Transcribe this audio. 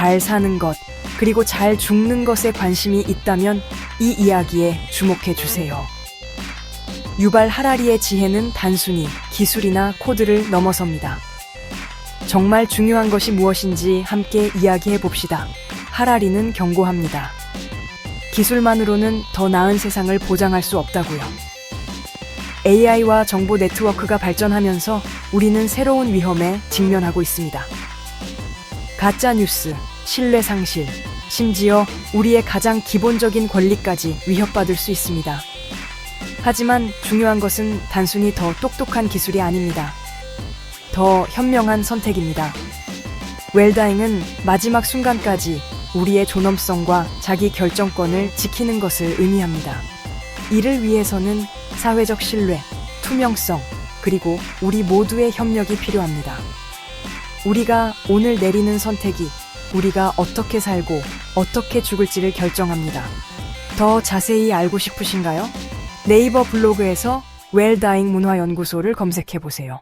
잘 사는 것, 그리고 잘 죽는 것에 관심이 있다면 이 이야기에 주목해 주세요. 유발 하라리의 지혜는 단순히 기술이나 코드를 넘어섭니다. 정말 중요한 것이 무엇인지 함께 이야기해 봅시다. 하라리는 경고합니다. 기술만으로는 더 나은 세상을 보장할 수 없다고요. AI와 정보 네트워크가 발전하면서 우리는 새로운 위험에 직면하고 있습니다. 가짜 뉴스, 신뢰 상실, 심지어 우리의 가장 기본적인 권리까지 위협받을 수 있습니다. 하지만 중요한 것은 단순히 더 똑똑한 기술이 아닙니다. 더 현명한 선택입니다. 웰다잉은 마지막 순간까지 우리의 존엄성과 자기 결정권을 지키는 것을 의미합니다. 이를 위해서는 사회적 신뢰, 투명성, 그리고 우리 모두의 협력이 필요합니다. 우리가 오늘 내리는 선택이 우리가 어떻게 살고 어떻게 죽을지를 결정합니다. 더 자세히 알고 싶으신가요? 네이버 블로그에서 웰다잉 문화연구소를 검색해 보세요.